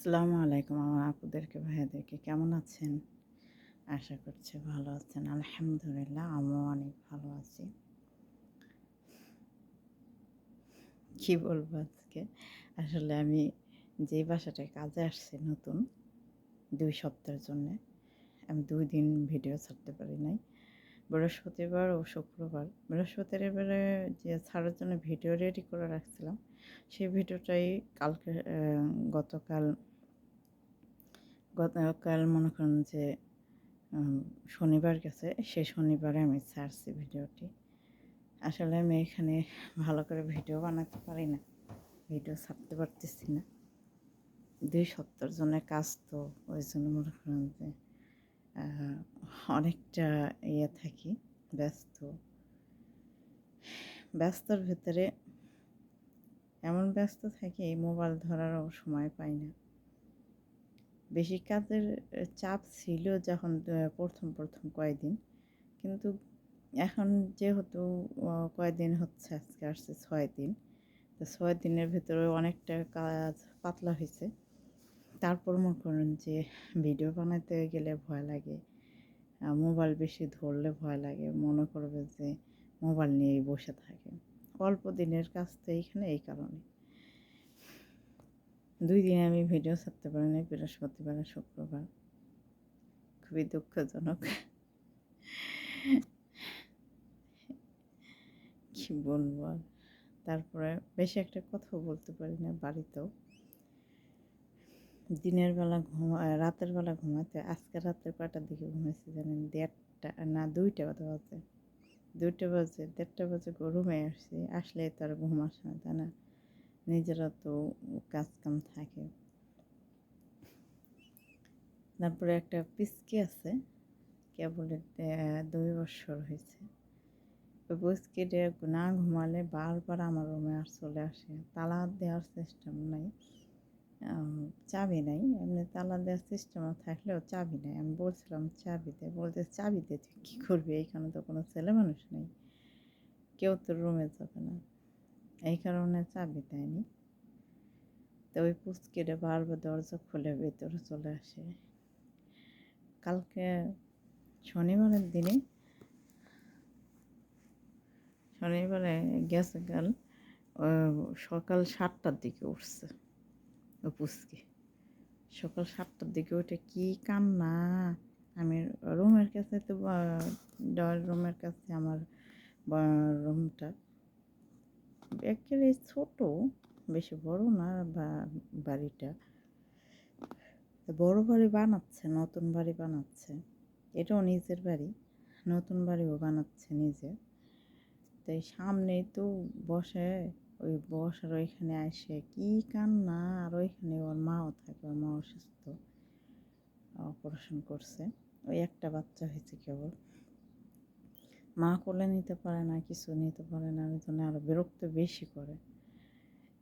আসসালামু আলাইকুম আমার আপুদেরকে, ভাইয়াদেরকে কেমন আছেন? আশা করছি ভালো আছেন। আলহামদুলিল্লাহ, আমিও অনেক ভালো আছি। কি বলব আজকে? আসলে আমি যে বাসাটায় কাজে আসছি নতুন, দুই সপ্তাহের জন্যে, আমি দুই দিন ভিডিও ছাড়তে পারি নাই। বৃহস্পতিবার ও শুক্রবার। বৃহস্পতিবারে যে ছাড়ার জন্য ভিডিও রেডি করে রাখছিলাম, সেই ভিডিওটাই কালকে গতকাল গতকাল মনে করেন যে শনিবার গেছে সেই শনিবারে আমি ছাড়ছি ভিডিওটি। আসলে আমি এখানে ভালো করে ভিডিও বানাতে পারি না, ভিডিও ছাড়তে পারতেছি না। দুই সপ্তাহের জন্য কাজ তো, ওই জন্য মনে করেন যে অনেকটা ইয়ে থাকি, ব্যস্ত। ব্যস্তর ভেতরে এমন ব্যস্ত থাকি, মোবাইল ধরারও সময় পাই না। বেশি কাজের চাপ ছিল যখন প্রথম প্রথম কয়েকদিন কিন্তু এখন যেহেতু কয়েকদিন হচ্ছে আজকে আসছে ছয় দিন, তো ছয় দিনের ভিতরে অনেকটা কাজ পাতলা হয়েছে। তারপর মনে করেন যে ভিডিও বানাতে গেলে ভয় লাগে মোবাইল বেশি ধরলে ভয় লাগে, মনে করবে যে মোবাইল নিয়েই বসে থাকে। অল্প দিনের কাজ তো এইখানে, এই কারণে। দুই দিন আমি ভিডিও ছাড়তে পারিনি বৃহস্পতিবার আর শুক্রবার। খুবই দুঃখজনক। কি বলব আর? তারপরে বেশি একটা কথা বলতে পারি না বাড়িতেও। দিনের বেলা ঘুমা রাতের বেলা ঘুমাতে, আজকে রাতে কয়টার দিকে ঘুমাইছি জানেন? দেড়টা, না, দুইটা বাজে বাজে। দুইটা বাজে, দেড়টা বাজে রুমে আসছি। আসলে তো আর ঘুম আসে না, তাই না? নিজেরা তো কাজ কাম থাকে। তারপরে একটা পিসকি আছে কেবল দুই বছর হয়েছে। ওই পিসকিটা না ঘুমালে বারবার আমার রুমে আর চলে আসে তালা দেওয়ার সিস্টেম নাই। চাবি নাই। এমনি তালা দেওয়ার সিস্টেম থাকলেও চাবি নাই। আমি বলছিলাম চাবি দে বলতে চাবি দে তুই কী করবি? এইখানে তো কোনো ছেলে মানুষ নেই। কেউ তো রুমে যাবে না। এই কারণে চাবি দেয়নি। তো ওই পুচকিটা বারবার দরজা খুলে ভেতরে চলে আসে। কালকে শনিবারের দিনে শনিবারে গেছে কাল সকাল সাতটার দিকে উঠছে ও পুচকি। সকাল সাতটার দিকে উঠে কি কান্না? আমি রুমের কাছে তো রুমের কাছে আমার রুমটা। একেবারে ছোট, বেশি বড় না বা বাড়িটা। বড় বাড়ি বানাচ্ছে, নতুন বাড়ি বানাচ্ছে। এটাও নিজের বাড়ি, নতুন বাড়িও বানাচ্ছে নিজে। তো এই সামনেই তো বসে, ওই বসার ওইখানে আসে, কি কান্না, আর ওইখানে ওর মাও থাকে, ওর মা অসুস্থ, অপারেশন করছে। ওই একটা বাচ্চা হয়েছে কেবল। মা কোলে নিতে পারে না, কিছু নিতে পারে না ওই জন্য আরও বিরক্ত বেশি করে।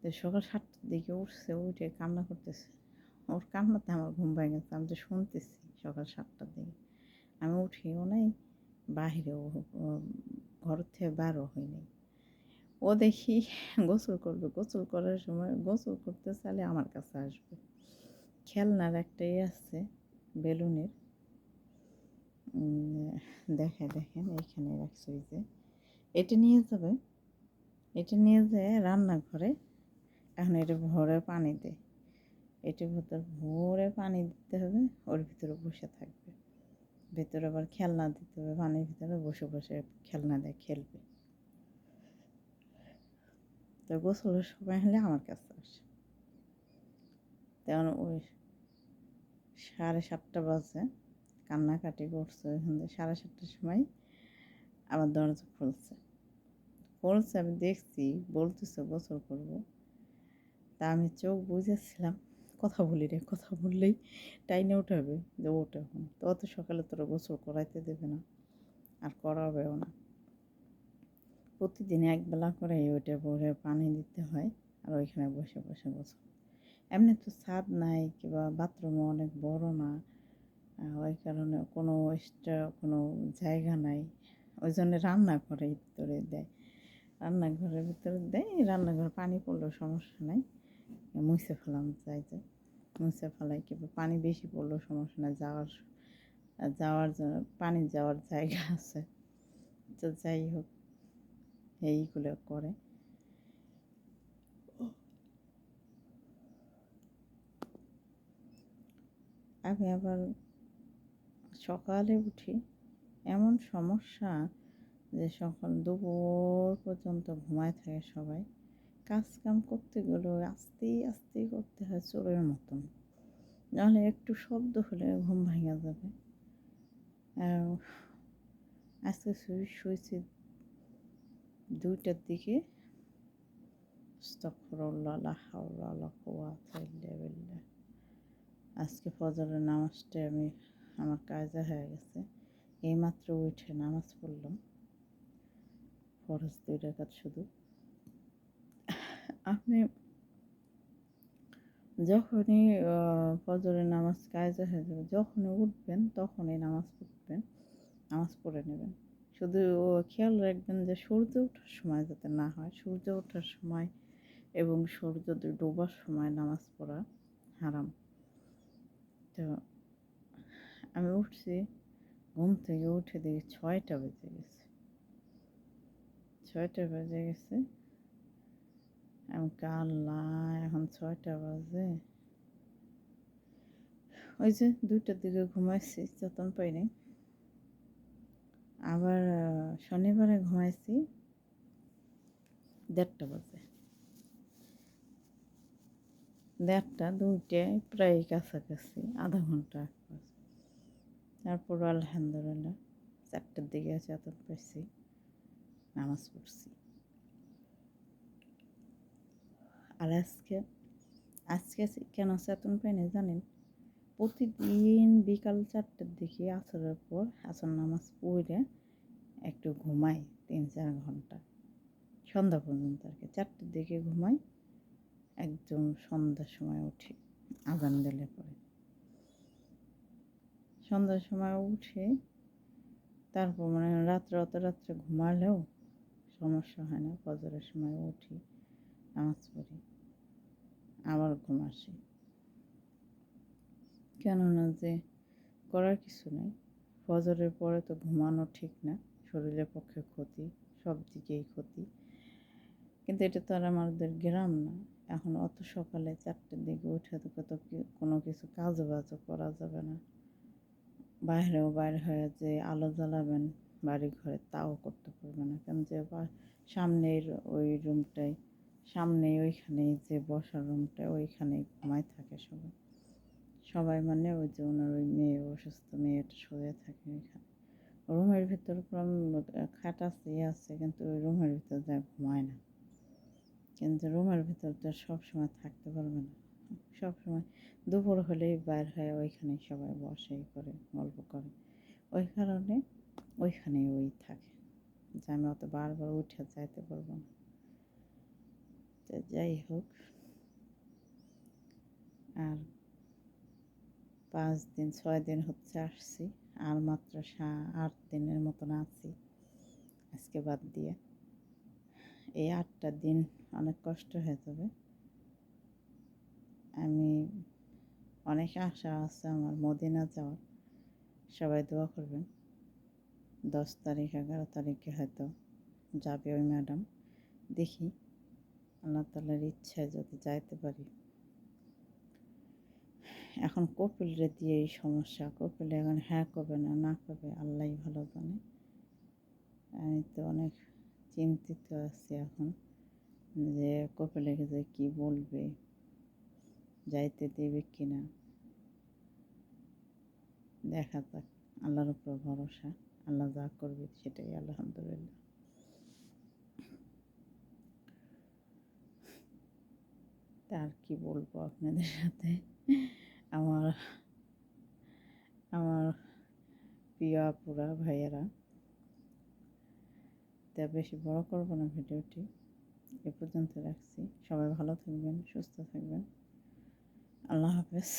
তো সকাল সাতটার দিকে উঠছে, উঠে কান্না করতেছে। ওর কান্নাতে আমার ঘুম ভেঙে গেছে, আমি তো শুনতেছি সকাল সাতটার দিকে। আমি উঠি নাই বাহিরেও ঘর থেকে বারও হই নাই। ও দেখি গোসল করবে, গোসল করার সময় গোসল করতে চাইলে আমার কাছে আসবে। খেলনার একটাই আছে, বেলুনের। দেখে দেখেন এইখানে রাখছি ওই যে। এটা নিয়ে যাবে, এটা নিয়ে যেয়ে রান্নাঘরে, এখন এটা ভরে পানি দেয় এটার ভিতর ভরে পানি দিতে হবে, ওর ভিতরে বসে থাকবে। ভেতরে আবার খেলনা দিতে হবে, পানির ভিতরে বসে বসে খেলনা দেয় খেলবে। তো গোসলের সময় হলে আমার কাছে আসে। তেমন ওই সাড়ে সাতটা বাজে। কান্নাকাটি করছে ওইখান থেকে সাড়ে সাতটার সময় আবার দরজা খুলছে। খুলছে, আমি দেখছি, বলতেছে, গোসল করব। তা আমি চোখ বুঝেছিলাম কথা বলি রে, কথা বললেই টাইনে উঠাবে যে ওটা এখন। তো অত সকালে তোরা গোসল করাইতে দেবে না, আর করাবেও না। প্রতিদিন একবেলা করে ওইটা ভরে পানি দিতে হয়, আর ওইখানে বসে বসে গোসল। এমনি তো ছাদ নাই, কিংবা বাথরুমও অনেক বড় না। ওই কারণে কোনো এক্সট্রা কোনো জায়গা নাই। ওই জন্য রান্নাঘরের ভিতরে দেয়। রান্নাঘরের ভিতরে দেয়, রান্নাঘরে পানি পড়লেও সমস্যা নাই। মুছে ফেলাম চাই যে মুছে ফেলাই কিংবা পানি বেশি পড়লেও সমস্যা নাই। যাওয়ার যাওয়ার পানি যাওয়ার জায়গা আছে। তো যাই হোক, এইগুলো করে। আমি আবার সকালে উঠি, এমন সমস্যা যে সকাল দুপুর পর্যন্ত ঘুমায় থাকে সবাই। কাজ কাম করতে গেলেও আস্তে আস্তে করতে হয় চোরের মতন। নাহলে একটু শব্দ হলে ঘুম ভাঙা যাবে। আর আজকে শুয়ে শুয়েছি দুইটার দিকে। আজকে ফজরের নামাজটা আমি আমার কাজে হয়ে গেছে। এইমাত্র উঠে নামাজ পড়লাম। ফরজ দুই শুধু। আপনি যখনই ফজরের নামাজ কাজে হয়ে যাবে, যখনই উঠবেন, তখনই নামাজ পড়বেন, নামাজ পড়ে নেবেন। শুধু খেয়াল রাখবেন যে সূর্য ওঠার সময় যাতে না হয়, সূর্য ওঠার সময় এবং সূর্য ডোবার সময় নামাজ পড়া হারাম। তো আমি উঠছি, ঘুম থেকে উঠে দেখি ছয়টা বেজে গেছে। ছয়টা বেজে গেছে। আমি কাল্লা এখন ছয়টা বাজে। ওই যে দুইটার দিকে ঘুমাইছি, যতন পাইনি আবার শনিবারে ঘুমাইছি, দেড়টা বাজে। দেড়টা, দুইটায় প্রায় কাছাকাছি, আধা ঘণ্টা। তারপর আলহামদুলিল্লাহ চারটার দিকে আছে চেতন পাইছি নামাজ পড়ছি। আর আজকে আজকে কেন চেতন পাইনি জানেন? প্রতিদিন বিকাল চারটের দিকে আসরের পর আসর নামাজ পড়ে একটু ঘুমাই তিন চার ঘণ্টা। সন্ধ্যা পর্যন্ত আর কি, চারটের দিকে ঘুমাই, একদম সন্ধ্যার সময় উঠি, আজান দিলে পরে। সন্ধ্যার সময় উঠে তারপর মানে রাত্রে অত রাত্রে ঘুমালেও সমস্যা হয় না। ফজরের সময় উঠি, নামাজ পড়ি, আবার ঘুম আসে। কেননা যে করার কিছু নেই। ফজরের পরে তো ঘুমানো ঠিক না, শরীরের পক্ষে ক্ষতি, সব দিকেই ক্ষতি। কিন্তু এটা তো আর আমাদের গ্রাম না। এখন অত সকালে চারটের দিকে উঠে তো কত কোনো কিছু কাজ বাজও করা যাবে না। বাইরেও বাইরে হয়ে যে আলো জ্বালাবেন বাড়ি ঘরে তাও করতে পারবে না। কেন যে সামনের ওই রুমটাই সামনে ওইখানে যে বসার রুমটা ওইখানে ঘুমাই থাকে সবাই। সবাই মানে ওই যে ওনার ওই মেয়ে, অসুস্থ মেয়েটা শুয়ে থাকে ওইখানে। রুমের ভিতর খাট আছে ইয়ে আছে, কিন্তু ওই রুমের ভিতর যা ঘুমায় না। কিন্তু রুমের ভিতর তো সবসময় থাকতে পারবে না। সবসময়। দুপুর হলেই বাইর হয়ে ওইখানে সবাই বসে করে গল্প করে। ওই কারণে ওইখানেই ওই থাকে। যে আমি অত বারবার উঠে যাইতে পারব না। তো যাই হোক। আর পাঁচ দিন, ছয় দিন হচ্ছে আসছি। আর মাত্র সা, আট দিনের মতন আছি। আজকে বাদ দিয়ে। এই আটটা দিন অনেক কষ্ট হয়ে যাবে। আমি অনেক আশা আছে আমার মদিনা যাওয়ার। সবাই দোয়া করবেন। দশ তারিখ, এগারো তারিখে হয়তো যাবে ওই ম্যাডাম। দেখি। আল্লাহ তালার ইচ্ছায় যদি যাইতে পারি। এখন কপিলরে দিয়ে এই সমস্যা। কপিল এখন হ্যাঁ কবে না না কবে আল্লাহ ভালো জানে। আমি তো অনেক চিন্তিত আছি এখন যে কপিলকে যে কী বলবে। যাইতে দেবে কি না দেখা যাক। আল্লাহর উপর ভরসা। আল্লাহ যা করবে সেটাই আলহামদুলিল্লাহ। আর কি বলব আপনাদের সাথে? আমার আমার প্রিয় আপুরা, ভাইয়েরা। তা বেশি বড় করব না ভিডিওটি। এ পর্যন্ত রাখছি। সবাই ভালো থাকবেন, সুস্থ থাকবেন। আল্লাহ হাফেজ।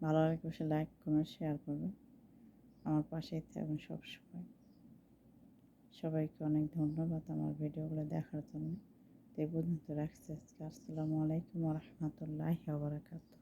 ভালো লাগে লাইক কমেন্ট শেয়ার করবে আমার পাশেই থাকবেন সবসময় সবাইকে অনেক ধন্যবাদ আমার ভিডিওগুলো দেখার জন্য। তো পর্যন্ত রাখছি আজকে। আসসালামু আলাইকুম রহমতুল্লাহ বারাকাতু